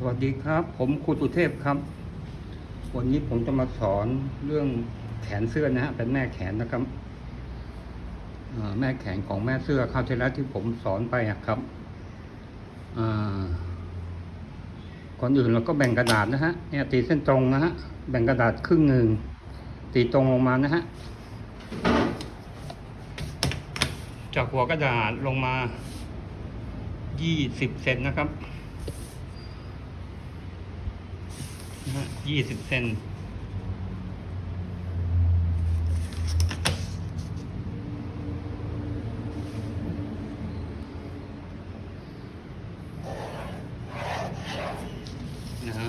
สวัสดีครับ ผมครูสุเทพครับ วันนี้ผมจะมาสอนเรื่องแขนเสื้อนะฮะเป็นแม่แขนนะครับแม่แขนของแม่เสื้อคราวเที่แล้วที่ผมสอนไปอะครับก่อนอื่นเราก็แบ่งกระดาษนะฮะเนี่ยตีเส้นตรงนะฮะแบ่งกระดาษครึ่งหนึ่งตีตรงลงมานะฮะจากหัวกระดาษลงมายี่สิบเซนนะครับ ยี่สิบเซนนะฮะ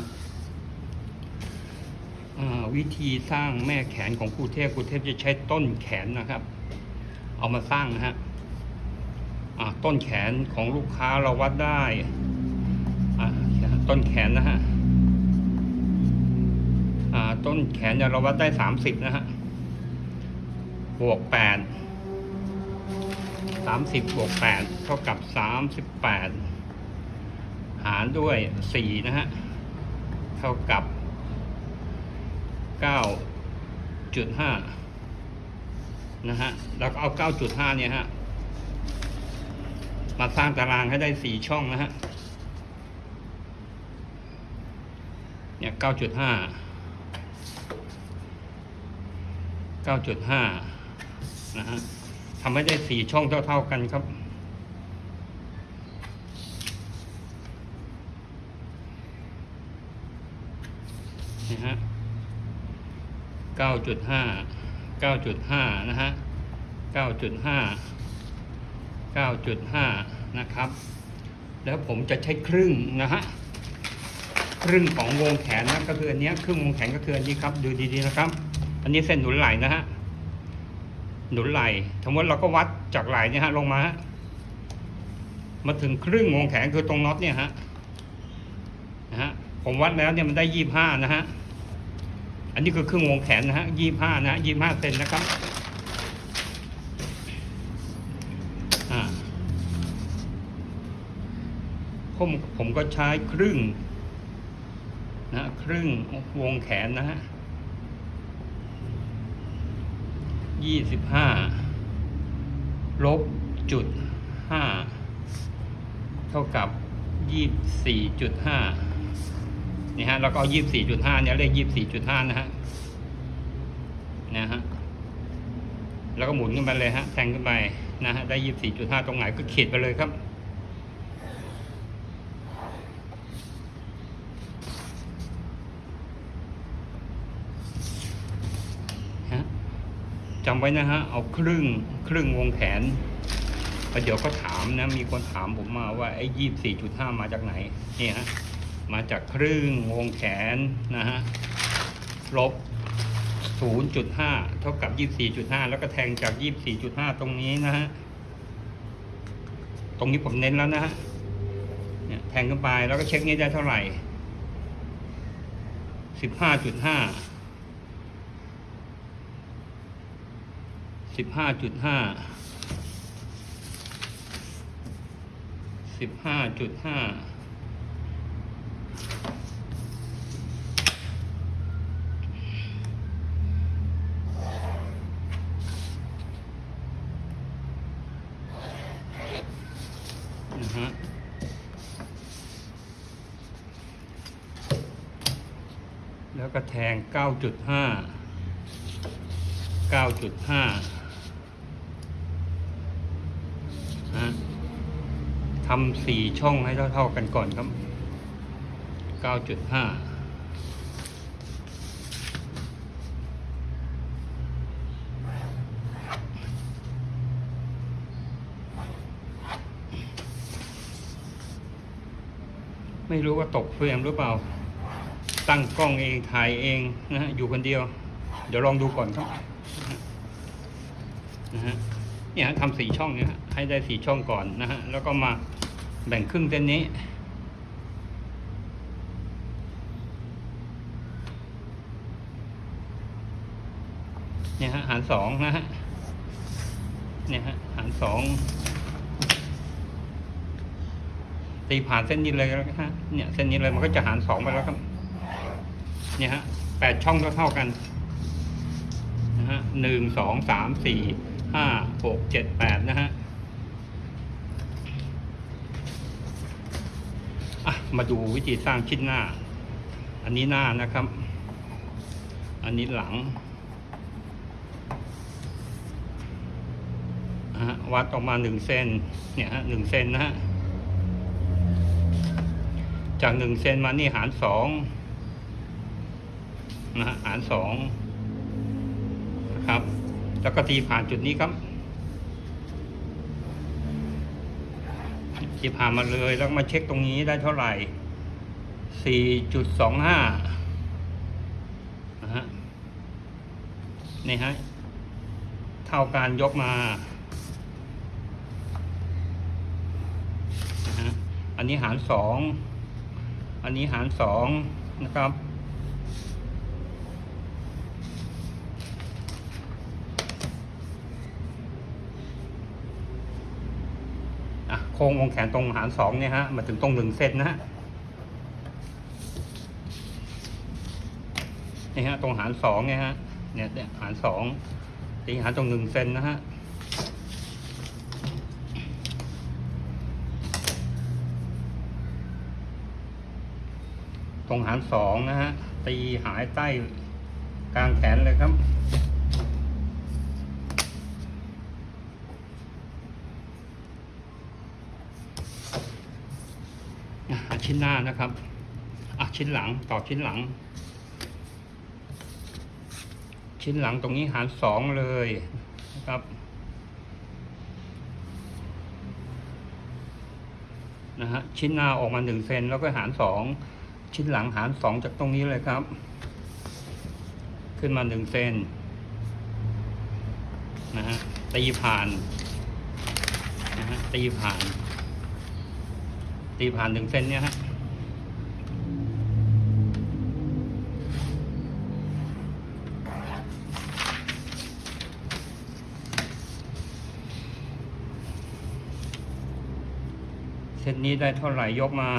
วิธีสร้างแม่แขนของครูเทพครูเทพจะใช้ต้นแขนนะครับ เอามาสร้างนะฮะต้นแขนของลูกค้าเราวัดได้ต้นแขนนะฮะ ต้นแขนเนี่ยเราวัดได้สามสิบนะฮะ บวกแปดสามสิบบวกแปดเท่ากับสามสิบแปดหารด้วยสี่นะฮะ เท่ากับเก้าจุดห้านะฮะ แล้วก็เอาเก้าจุดห้าเนี่ยฮะ มาสร้างตารางให้ได้สี่ช่องนะฮะ เนี่ยเก้าจุดห้า เก้าจุดห้านะฮะทำให้ได้สี่ช่องเท่า ๆ กันครับนะฮะเก้าจุดห้าเก้าจุดห้านะฮะเก้าจุดห้าเก้าจุดห้านะครับ แล้วผมจะใช้ครึ่งนะฮะครึ่งของวงแขนนะก็คืออันนี้ครึ่งวงแขนก็คืออันนี้ครับ ดูดีๆนะครับ นนี้เส้นหนุนไหลนะฮะ หนุนไหล่สมมติเราก็วัดจากไหลเนี่ยฮะลงมาฮะมาถึงครึ่งวงแขนคือตรงน็อตเนี่ยฮะ นะฮะ ผมวัดแล้วเนี่ยมันได้ยี่ห้านะฮะ อันนี้คือครึ่งวงแขนนะฮะยี่ห้านะยี่ห้าเซนนะครับอ่าผมผมก็ใช้ครึ่งนะครึ่งวงแขนนะฮะ ยี่สิบห้าลบจุดห้าเท่ากับยี่สี่จุดห้านี่ฮะแล้วก็ยี่สี่จุดห้าเนี่ยเลขยี่สี่จุดห้านะฮะนะฮะแล้วก็หมุนขึ้นไปเลยฮะแทงขึ้นไปนะฮะได้ยี่สี่จุดห้าตรงไหนก็เขีดไปเลยครับ ฮะจำ ไว้นะฮะ เอาครึ่งครึ่งวงแขนประเดี๋ยวก็ถามนะ มีคนถามผมมาว่าไอ้ยี่สี่จุดห้ามาจากไหนนี่ฮะ มาจากครึ่งวงแขนนะฮะ ลบศูนย์จุดห้าเท่ากับยี่สี่จุดห้าแล้วก็แทงจากยี่สี่จุดห้าตรงนี้นะฮะ ตรงนี้ผมเน้นแล้วนะฮะเนี่ยแทงขึ้นไปแล้วก็เช็คนี้ได้เท่าไหร่สิบห้าจุดห้า สิบห้าจุดห้าสิบห้าจุดห้านะฮะแล้วก็แทง 9.5 9.5 ทำสี่ช่องให้เท่าๆกันก่อนครับ 9.5ไม่รู้ว่าตกเฟรมหรือเปล่า ตั้งกล้องเองถ่ายเองนะฮะอยู่คนเดียว เดี๋ยวลองดูก่อนครับนะฮะ เนี่ยทำสี่ช่องเนี่ยฮะให้ได้สี่ช่องก่อนนะฮะแล้วก็มาแบ่งครึ่งเส้นนี้ เนี่ยฮะหารสองนะฮะเนี่ยฮะหารสองตีผ่านเส้นนี้เลยแล้วฮะเนี่ยเส้นนี้เลยมันก็จะหารสองไปแล้วครับ เนี่ยฮะแปดช่องก็เท่ากันนะฮะหนึ่งสองสามสี่ ห้าหกเจ็ดแปดนะฮะมาดูวิธีสร้างชิ้นหน้า อันนี้หน้านะครับ อันนี้หลังวัดออกมาหนึ่งเซนเนี่ยฮะหนึ่งเซนนะฮะ จากหนึ่งเซนมานี่หารสองนะฮะหารสองนะครับ แล้วก็ตีผ่านจุดนี้ครับตีผ่านมาเลยแล้วมาเช็คตรงนี้ได้เท่าไหร่สี่จุดสองห้านะฮะนี่ฮะเท่าการยกมานะฮะอันนี้หารสอง อันนี้หารสองนะครับ อะโค้งวงแขนตรงหารสองเนี่ยฮะมาถึงตรงหนึ่งเซนนะฮะนี่ฮะตรงหารสองเนี่ยฮะเนี่ยเนี่ยหารสองตีหารตรงหนึ่งเซนนะฮะตรงหารสองนะฮะตีหายใต้กลางแขนเลยครับ ชิ้นหน้านะครับอะชิ้นหลังต่อชิ้นหลัง ชิ้นหลังตรงนี้หารสองเลยนะครับนะฮะชิ้นหน้าออกมาหนึ่งเซนแล้วก็หารสองชิ้นหลังหารสองจากตรงนี้เลยครับ ขึ้นมาหนึ่งเซนนะฮะตีผ่านนะฮะตีผ่าน ตีผ่านหนึ่งเซนเนี่ยฮะเซนนี้ได้เท่าไหร่ยกมา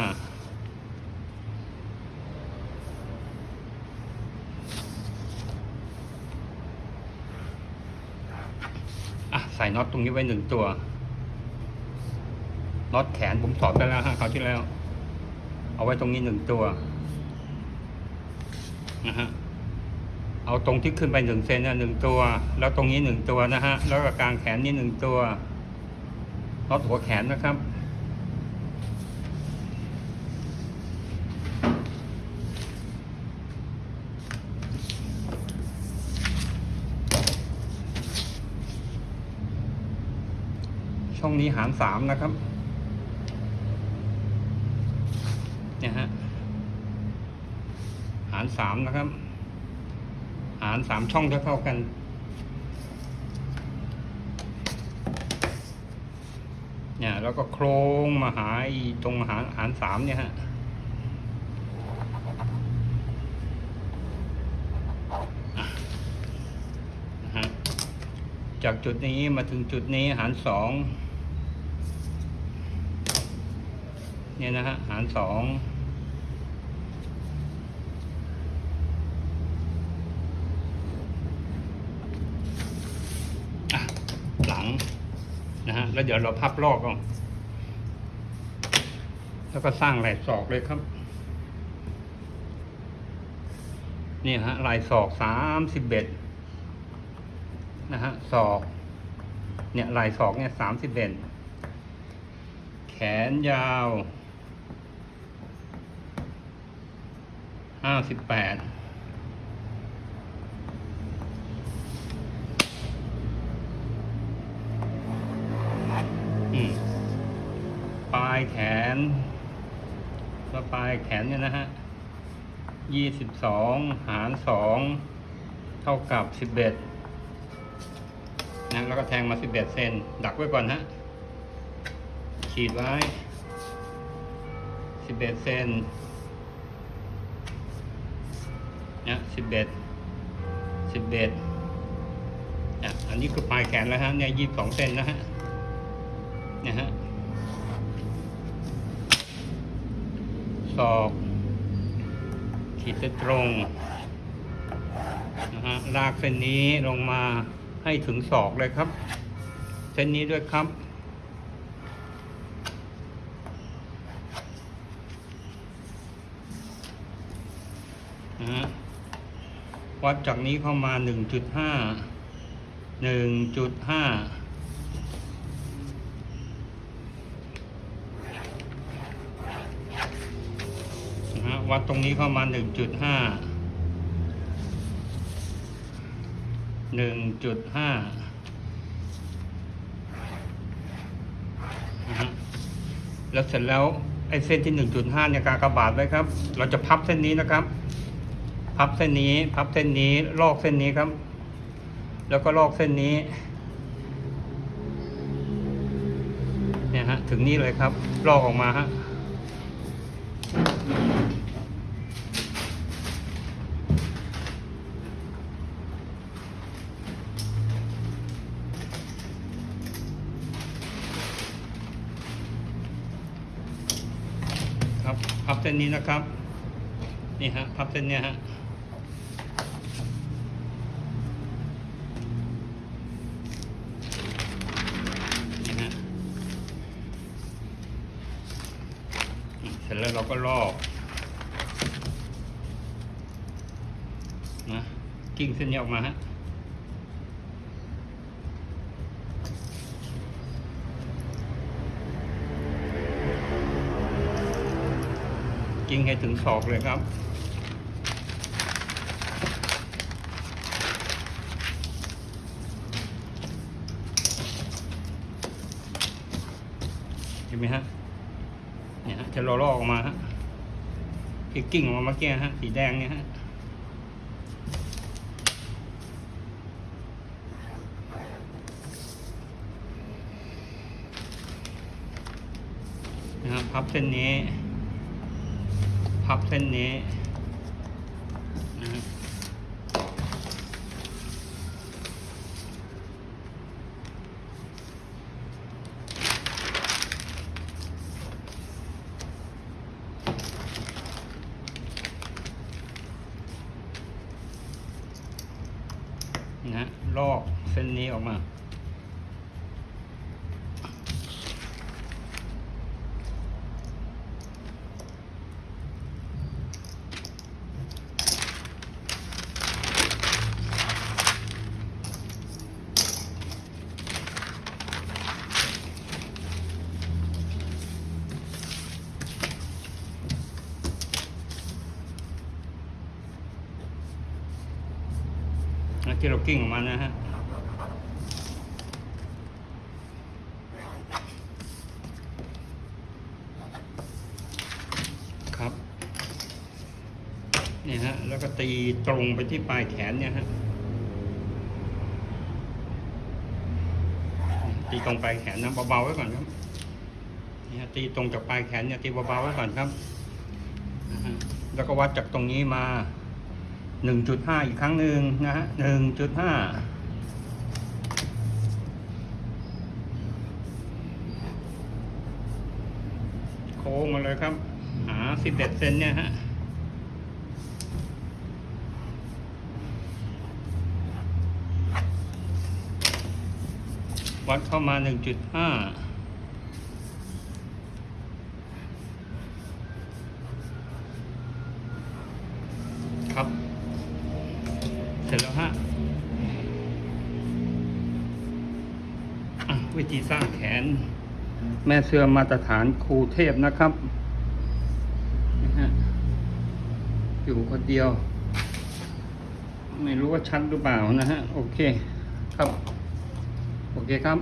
อะใส่น็อตตรงนี้ไว้หนึ่งตัว น็อตแขนผมสอบไปแล้วฮะคราวที่แล้ว เอาไว้ตรงนี้หนึ่งตัวนะฮะเอาตรงที่ขึ้นไปหนึ่งเซนนะหนึ่งตัว แล้วตรงนี้หนึ่งตัวนะฮะแล้วก็กลางแขนนี่หนึ่งตัวน็อตหัวแขนนะครับช่องนี้หารสามนะครับ เนี่ยฮะ หาร สามนะครับ หารสามช่องเท่าเท่ากัน เนี่ยแล้วก็โครงมาหาอีตรงหารหารสามเนี่ยฮะอะนะฮะจากจุดนี้มาถึงจุดนี้หารสองเนี่ยนะฮะหารสองอะหลัง นะฮะ แล้วเดี๋ยวเราพับลอกก่อนแล้วก็สร้างลายศอกเลยครับ นี่ฮะลายศอกสามสิบเอ็ดนะฮะศอก เนี่ยลายศอกเนี่ยสามสิบเอ็ดแขนยาวห้าสิบแปด นแล้วปลายแขนเนี่ยนะฮะยี่สิบสองหารสองเท่ากับสิบเอ็ดนะแล้วก็แทงมาสิบเอ็ดเซนดักไว้ก่อนฮะขีดไว้สิบเอ็ดเซนเนี่ยสิบเอ็ดสิบเอ็ดอันนี้คือปลายแขนแล้วฮะเนี่ยยี่สิบสองเซนนะฮะเนี่ยฮะ อก ขีดเส้นตรงนะฮะลากเส้นนี้ลงมาให้ถึงศอกเลยครับ เส้นนี้ด้วยครับนะฮะวัดจากนี้เข้ามา 1.5 1.5 นะฮะ วัดตรงนี้เข้ามา1.5 1.5นะฮะแล้วเสร็จแล้วไอ้เส้นที่1.5เนี่ยกากระบาทไว้ครับ เราจะพับเส้นนี้นะครับ พับเส้นนี้ พับเส้นนี้ ลอกเส้นนี้ครับ แล้วก็ลอกเส้นนี้ เนี่ยฮะ ถึงนี้เลยครับ ลอกออกมาฮะ ส้นนี้นะครับ นี่ฮะพับเส้นเนี้ยฮะนี่ฮะเสร็จแล้วเราก็ลอกนะกิ้งเส้นนี้ออกมาฮะ กิ้งให้ถึงศอกเลยครับ เห็นไหมฮะ เนี่ยฮะจะรอลอออกมาฮะที่กิ้งออกมาเมื่อกี้ฮะ สีแดงเนี่ยฮะนะครับพับเส้นนี้ พับเส้นนี้นะครับนะฮะลอกเส้นนี้ออกมา นะ ที่เรากิ้งออกมานะฮะครับเนี่ยฮะแล้วก็ตีตรงไปที่ปลายแขนเนี่ยฮะตีตรงปลายแขนนะเบาๆไว้ก่อนครับนี่ฮะตีตรงจากปลายแขนเนี่ยตีเบาๆไว้ก่อนครับแล้วก็วัดจากตรงนี้มา หนึ่งจุดห้าอีกครั้งหนึ่งนะฮะหนึ่งจุดห้าโค้งมาเลยครับ หาสิบเอ็ดเซนเนี่ยฮะวัดเข้ามาหนึ่งจุดห้าครับ เสร็จแล้วฮะวิธีสร้างแขน แม่เสื้อมาตรฐานครูเทพนะครับนะฮะอยู่คนเดียว ไม่รู้ว่าชัดหรือเปล่านะฮะ โอเคครับ โอเคครับ